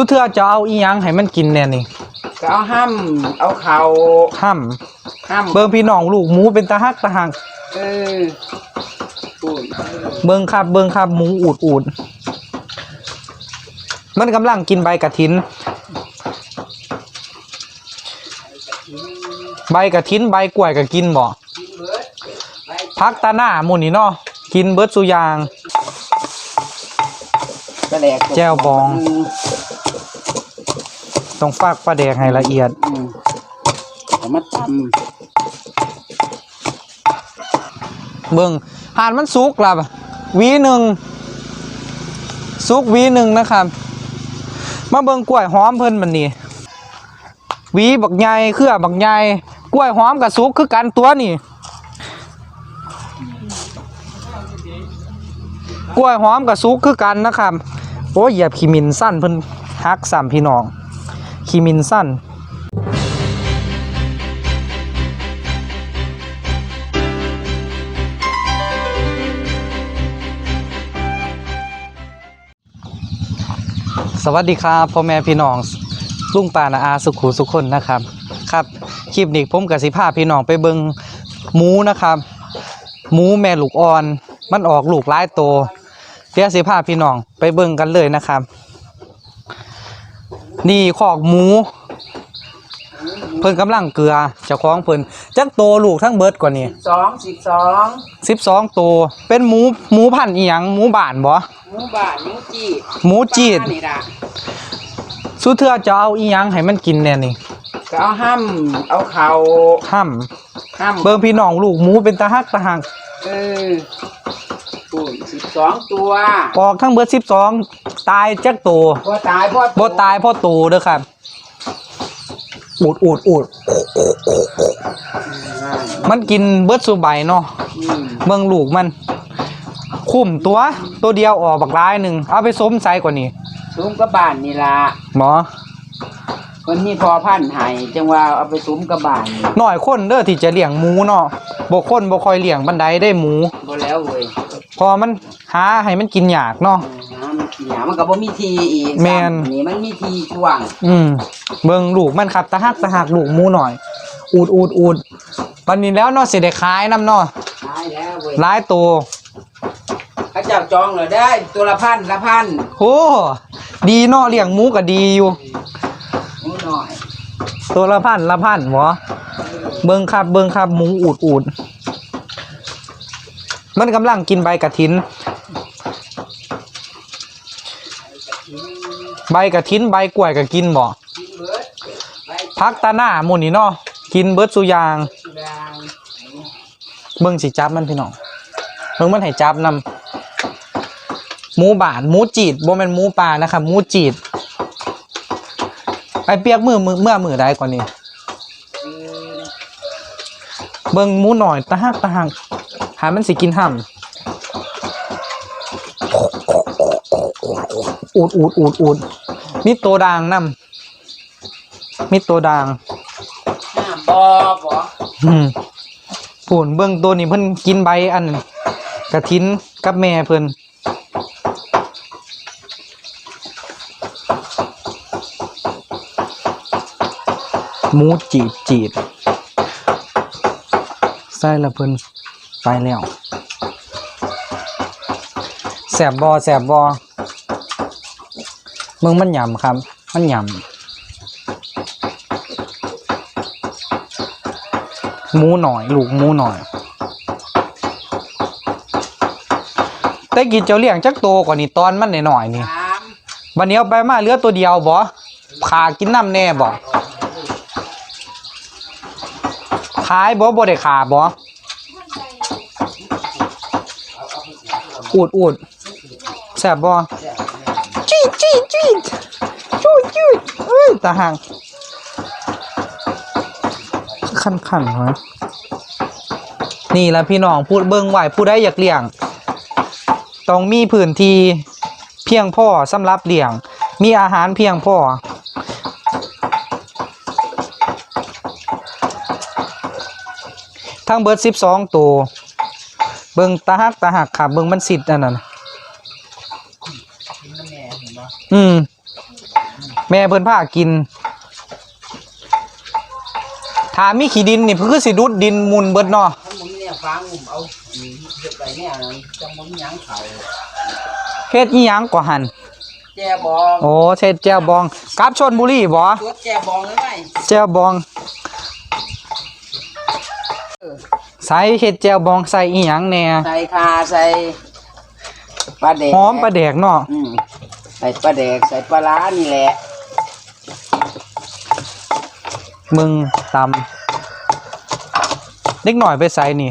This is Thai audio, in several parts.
สุเทื่อจะเอาอีหยังให้มันกินแน่นี่ก็เอาห้ามเอาเขาห้ํห้ามเบิ่งพี่น้องลูกหมูเป็นตาฮักตาหักเออพูดเบิ่งครับเบิ่งครับหมูอูดอูดมันกำลังกินใบกระถิน ใบกระถินใบกล้วยก็กินบ่กินเบิดไปพักตาหน้าหมูนี่เนาะกินเบิดสุอยาง กระแดกแจ่วบอง ต้องฝากปลาแดกให้ละเอียดอืมเอามาตเบิ่งหานมันสุกล่ะหวีหนึ่งสุกหวีหนึ่งนะครับ มาเบิ่งกล้วยหอมเพิ่นมันนี่หวีบักใหญ่เครือบักใหญ่กล้วยหอมกับสุกคือกันตัวนี่ กล้วยหอมกับสุกคือกันนะครับ โอ้ยเหยียบขีมินสั้นเพิ่นฮักสามพี่น้อง ขีมินสันสวัสดีครับพ่อแม่พี่น้องลุงปานาอาสุขูสุคนนะครับครับคลิปนี้ผมกับสิพาพี่น้องไปเบิงหมูนะครับหมูแม่ลูกอ่อน มันออกลูกหลายโตเดี๋ยวสิพาพี่น้องไปเบิงกันเลยนะครับ นี่ขอกหมู เพิ่นกำลังเกลือเจ้าของเพิ่นจักโตลูกทั้งเบิดกว่านี้ำสองสิบสอง12โตวเป็นหมูหมูพันธุ์อีหยังหมูบ้านบ่หมูบาทหมูจีดหมูจีดป้านี่ล่ะสุเทื่อจะเอาอีหยังให้มันกินแน่นี่ก็เอาห้ามเอาเขาห้ํห้ามเบิ่งพี่น้องลูกหมูเป็นตาฮักตาหักเออ พูดสิบสองตัวออกทั้งเบิด12ตายจักโตวพอตายพอบ่ตายเพราะโตเด้อครับอูดอูดอูดมันกินเบิดสุใบเนาะอืมเบิ่งลูกมัน คุ้มตัวตัวเดียวออกบักร้ายหนึ่งเอาไปสมใส่กว่านี้ซุ้มกับบ้านนี่ล่ะหมอคนนี้พอพันธุ์ให้จังว่าเอาไปซุ้มกับบ้านนี่หน่อยคนเด้อที่จะเลี้ยงหมูเนาะบ่คนบ่ค่อยเลี้ยงบันไดได้หมูบ่แล้วเว้ย พอมันหาให้มันกินยากเนาะ น้ำมันขี้หยามันก็บ่มีทีอีกแม่นนี่มันมีทีช่วงอืมเบิ่งลูกมันครับตะหักตะหักลูกหมูหน่อย อูดอูดอูดวันนี้แล้วเนาะสิได้ขายนํเนาะตายแล้วเว้ยหลายตัวเขาเจ้าจองเลยได้ตัวละพันละพันโอ้ดีเนาะเลี้ยงหมูก็ดีอยู่หมูหน่อยตัวละพันละพันหมอเบิ่งครับเบิ่งครับหมูอูดอูด มันกำลังกินใบกระถิน ใบกระถินใบกล้วยก็กินบ่กินเบิดไปพักตาหน้าหมูนี่เนาะกินเบิดสุยางสุดางเบิ่งสิจับมันพี่น้องเบิ่งมันให้จับนำหมูบานหมูจีดบ่แม่นหมูป่านะครับหมูจีดไอเปียกมือมือเมื่อมือได้กว่านี้อืมเบิ่งหมูหน่อยตะหักตะหัก หามันสิกินห่ำอูดอูดอูดอูดมีตัวด่างนำมีตัวด่างห้ามบอบ่อืมปูนเบื้องตัวนี้เพิ่นกินใบอันกระทินกับแม่เพิ่นหมูจีดจีดใส่ละเพิ่น ไปแล้วแสบบอแสบบอมึงมันหยำครับ มันหยำหมูหน่อยลูกหมูหน่อยแต่กินเจ้าเลี้ยงจักโตกว่านี้ตอนมันหน่อยๆนี่วันนี้เอาไปมาเหลือตัวเดียวบ่ขากินน้ำแน่บ่ขายบ่บ่ได้ขาบ่ อูดอูดแซ่บบ่จี้จี้จี้จูดจูดเอ้ยตาห่างคันคันๆวะนี่แหละพี่น้องพูดเบิ่งไหวผู้ใดอยากเลี้ยง ต้องมีพื้นที่เพียงพอสำหรับเลี้ยง มีอาหารเพียงพอทั้งเบิร์ด12 ตัว เบิ่งตาหักตาหักครับเบิ่งมันสิทธิ์อันนั้นน่ะกินน้ำแม่เห็นบ่อืม แม่เพิ่นพากินถ้ามีขี้ดินนี่เพิ่นคือสิดูดดินมุนเบิดเนาะถ้ามึงเนี่ยฟังเอาอืมเฮ็ดไปเนี่ยนะจังมึงหยังเขาเฮ็ดอีหยังกว่าหั่นแจบองโอ้เช็ดแจ่วบองกลับชนบุรีบ่ตัวแจบองเลยไหมแจ่วบองเออ ใส่เฮ็ดแจ่วบองใส่อีหยังแหน่ใส่คาใส่ปลาแดกหอมปลาแดกเนาะอืมใส่ปลาแดกใส่ปลาร้านี่แหละมึงตำเด็กหน่อยไปใส่นี่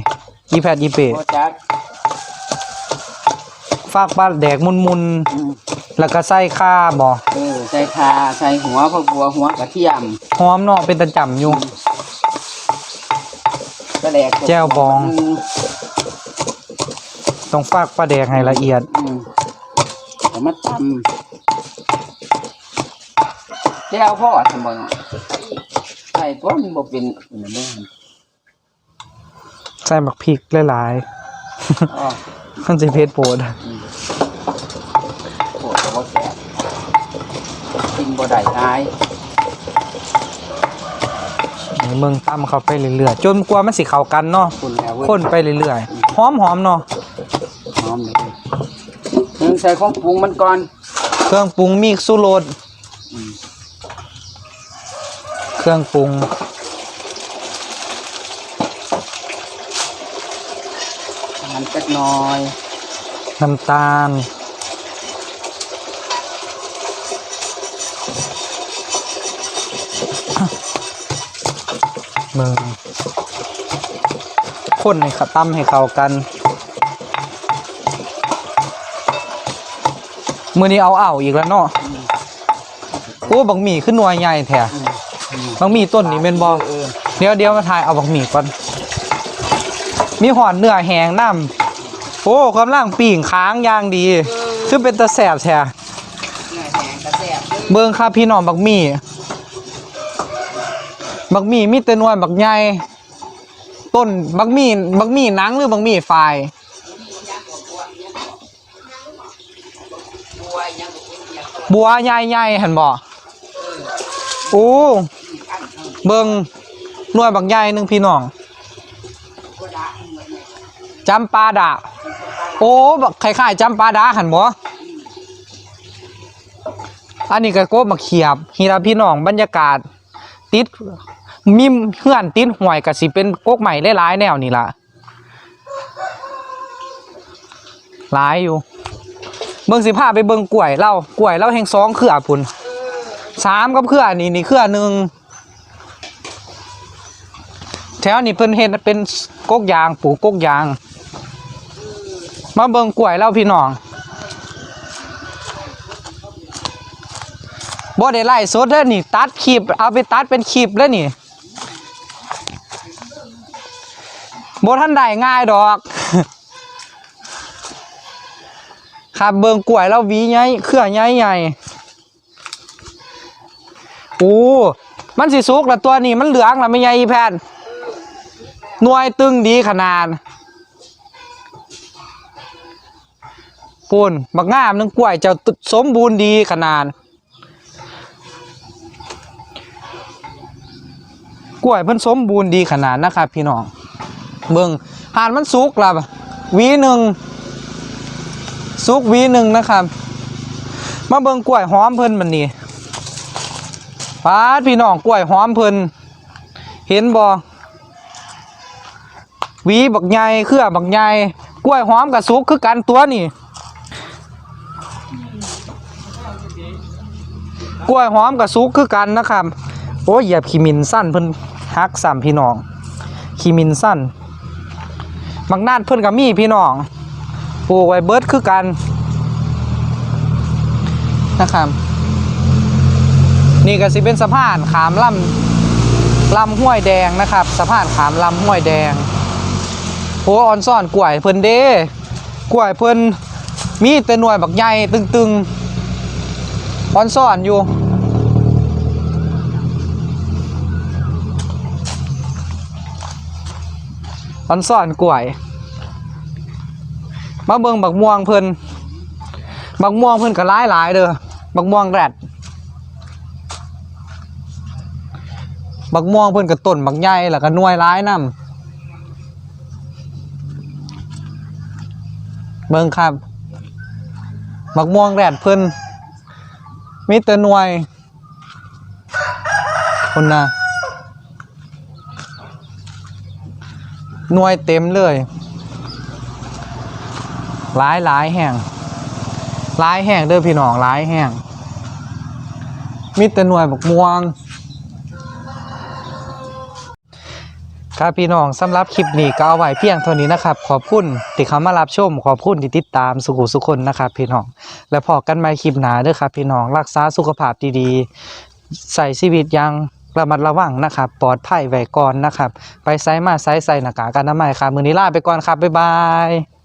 อีแพดอีเปะโคจักฝากปลาแดกมุนอืมๆแล้วก็ใส่ข้าบ่เออใส่คาใส่หัวผักบัวหัวกระเทียม หอมเนาะเป็นตะจำอยู่ปลาแดกแจ่วบองมต้องฝากปลาแดกให้ละเอียดอืมเอามาตำแจ่วพ่อทำบ่เนาะใส่ตัวมันบ่เป็นอันนั้นเด้อใส่บักพริกหลายอ๋อๆมันสิเผ็ดโปดโคตรบ่แซ่บกินบ่ได้ทาย นี่มึงตำเข้าไปเรื่อยๆจนกว่ามันสิเข้ากันเนาะคุณแล้วเว้ยคนไปเรื่อยๆหอมๆเนาะหอมเลยนึงใส่ของปรุงมันก่อนเครื่องปรุงมีสุโรสอืมเครื่องปรุงมันจักหน่อยน้ำตาล มึงคนให้เขาตั้มให้เข้ากันมือนี้เอาเอาอีกแล้วเนาะโอ้บักหมี่ขึ้นหน่วยใหญ่แท้อืมอืมบักหมี่ต้นนี้เป็นบอเออเดี๋ยวเดี๋ยวมาถ่ายเอาบักหมี่ก่อน มีหอนเนื้อแหงน้ำโอ้กำลังปีงค้างอย่างดีคือเป็นตะแสบแท้เนื้อแห้งกระแซ่บเด้อเบิ่งครับพี่น้องบักหมี่ บักมี่มีแต่หน่วยบักใหญ่ต้นบักมี่บักมี่หนังหรือบักมี่ฝายบัวยังบ่ใหญ่ๆหันบ่โอ้เบิงหน่วยบักใหญ่หนึ่งพี่น้องจำปาดะโอ้บักคล้ายๆจำปาดาหันบ่อันนี้ก็โกบมาเขียบฮีราพี่น้องบรรยากาศ ติด มีเฮือนติดห่วยก็สิเป็นกกใหม่หลายๆแนวนี่ล่ะหลายอยู่ เบิ่งสิพาไปเบิ่งกล้วยเล่ากล้วยเล่าแห่งสองเครือพุ่นสามกับเครือนี่นี่เครือหนึ่งแถวนี้เพิ่นเฮ็ดเป็นกกยางปลูกกกยาง มาเบิ่งกล้วยเล่าพี่น้องบ่ได้ไล่สดเด้อนี่ ตัดคลิปเอาไปตัดเป็นคลิปแล้วนี่ บ่ทันได้ง่ายดอก ครับเบิงกล้วยแล้ววีใหญ่เครือใหญ่ใหญ่โอ้มันสิสุกแล้วตัวนี้มันเหลืองแล้วไม่ใหญ่แพนหน่วยตึงดีขนาดปูนบักงามนึงกล้วยจะสมบูรณ์ดีขนาดกล้วยเพิ่นสมบูรณ์ดีขนาดนะครับพี่น้อง เบิ่งหานมันสุกล้วหวีหนึ่งซุกวีหนึ่งนะครับ มาเบิ่งกล้วยหอมเพิ่นมันนี่ปาดพี่น้องกล้วยหอมเพิ่นเห็นบ่วีบักใหญ่เครือบักใหญ่กล้วยหอมกับซุกคือกันตัวนี่กล้วยหอมกับซุกคือกันนะครับ โอ้ยเหยียบขีมินสั้นเพิ่นฮักสามพี่น้องขีมินสั้น บางนาดเพิ่อนก็มีพี่น้องปลูกไว้เบิร์ดคือกันนะครับนี่ก็สิเป็นสะพานขามลำลำห้วยแดงนะครับสะพานขามลำห้วยแดงโหออนซ่อนกล้วยเพิ่นเด้กล้วยเพิ่นมีแต่หน่วยบักใหญ่ตึงๆออนซ่อนอยู่ อันซ่อนกล้วย มาเบิ่งบักม่วงเพิ่นบักม่วงเพิ่นก็หลายหลายเด้อบักม่วงแรดบักม่วงเพิ่นก็ต้นบักใหญ่แล้วก็น่วยหลายนำเบิ่งครับบักม่วงแรดเพิ่นมีแต่น่วยคนน่ะ หน่วยเต็มเลย หลายหลายแห่งหลายแห่งเด้อพี่น้องหลายแห่งมีแต่หน่วยบักม่วงครับพี่น้องสำหรับคลิปนี้ก็เอาไว้เพียงเท่านี้นะครับ ขอบคุณที่เข้ามารับชม ขอบคุณที่ติดตามสุขุสุคนนะครับ พี่น้อง และพอกันใหม่คลิปหน้าเด้อครับ พี่น้องรักษาสุขภาพดีๆ ใส่ชีวิตยัง ระมัดระวังนะครับปลอดภัยไว้ก่อนนะครับ ไปไซมาไซใส่หน้ากากอนามัยครับ มือนี้ลาไปก่อนครับ บ๊ายบาย